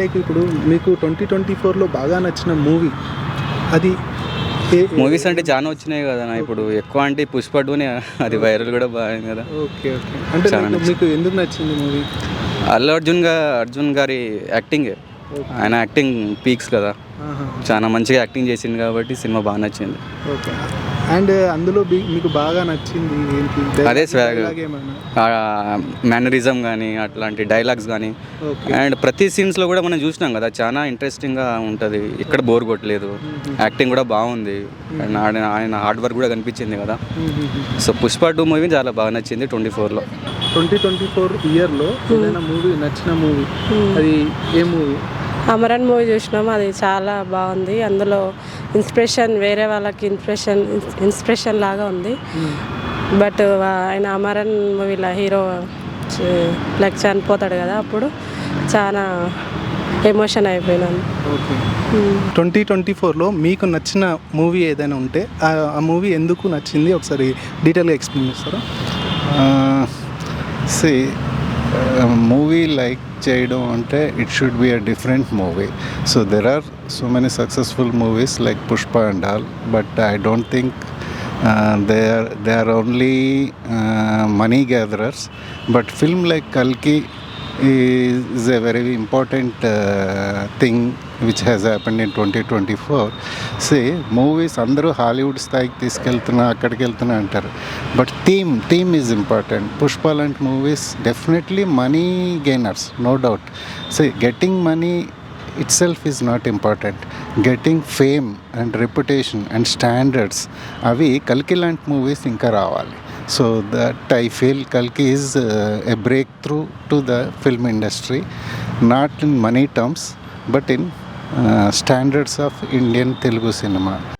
Like ఇప్పుడు మీకు twenty twenty ఫోర్లో బాగా నచ్చిన మూవీ అది మూవీస్ అంటే చాలా వచ్చినాయి కదా ఇప్పుడు. ఎక్కువ అంటే పుష్ప టూనే అది వైరల్ కూడా బాగుంది కదా. ఓకే ఓకే అంటే మీకు ఎందుకు నచ్చింది మూవీ అల్లు అర్జున్గా అర్జున్ గారి యాక్టింగ్ ఆయన యాక్టింగ్ పీక్స్ కదా. చాలా మంచిగా యాక్టింగ్ చేసింది కాబట్టి సినిమా బాగా నచ్చింది. ఓకే అండ్ అందులో మీకు బాగా నచ్చింది ఏంటి? అదే ఏమైనా మేనరిజం కానీ అట్లాంటి డైలాగ్స్ కానీ అండ్ ప్రతి సీన్స్లో కూడా మనం చూసినాం కదా చాలా ఇంట్రెస్టింగ్గా ఉంటుంది. ఇక్కడ బోర్ కొట్టలేదు. యాక్టింగ్ కూడా బాగుంది. అండ్ ఆయన ఆయన హార్డ్ వర్క్ కూడా కనిపించింది కదా. సో పుష్ప టూ మూవీ చాలా బాగా నచ్చింది ట్వంటీ ఫోర్లో ట్వంటీ ట్వంటీ ఫోర్ ఇయర్లో ఏదైనా మూవీ నచ్చిన మూవీ అది ఏ మూవీ అమరన్ మూవీ చూసినాము అది చాలా బాగుంది. అందులో ఇన్స్పిరేషన్ వేరే వాళ్ళకి ఇన్స్పిరేషన్ ఇన్స్పిరేషన్ లాగా ఉంది. బట్ ఆయన అమరన్ మూవీలో హీరో లైక్ చనిపోతాడు కదా అప్పుడు. చాలా ఎమోషన్ అయిపోయినాను. ట్వంటీ ట్వంటీ ఫోర్లో మీకు నచ్చిన మూవీ ఏదైనా ఉంటే ఆ ఆ మూవీ ఎందుకు నచ్చింది? ఒకసారి డీటెయిల్గా ఎక్స్ప్లెయిన్ చేస్తారా? సి మూవీ లైక్ చేయడం అంటే it should be a different movie so there are so many successful movies like Pushpa and all but I don't think they are they are only money gatherers but film like కల్కి is a very important uh, thing which has happened in 2024 say movies అందరూ Hollywood స్థాయికి తీసుకెళ్తున్నా అక్కడికి వెళ్తున్నా అంటారు. But theme theme is important Pushpa లాంటి movies definitely money gainers no doubt say getting money itself is not important getting fame and reputation and standards అవి కలికి లాంటి మూవీస్ ఇంకా రావాలి. So that I feel Kalki is uh, a breakthrough to the film industry, not in money terms, but in uh, standards of Indian Telugu cinema.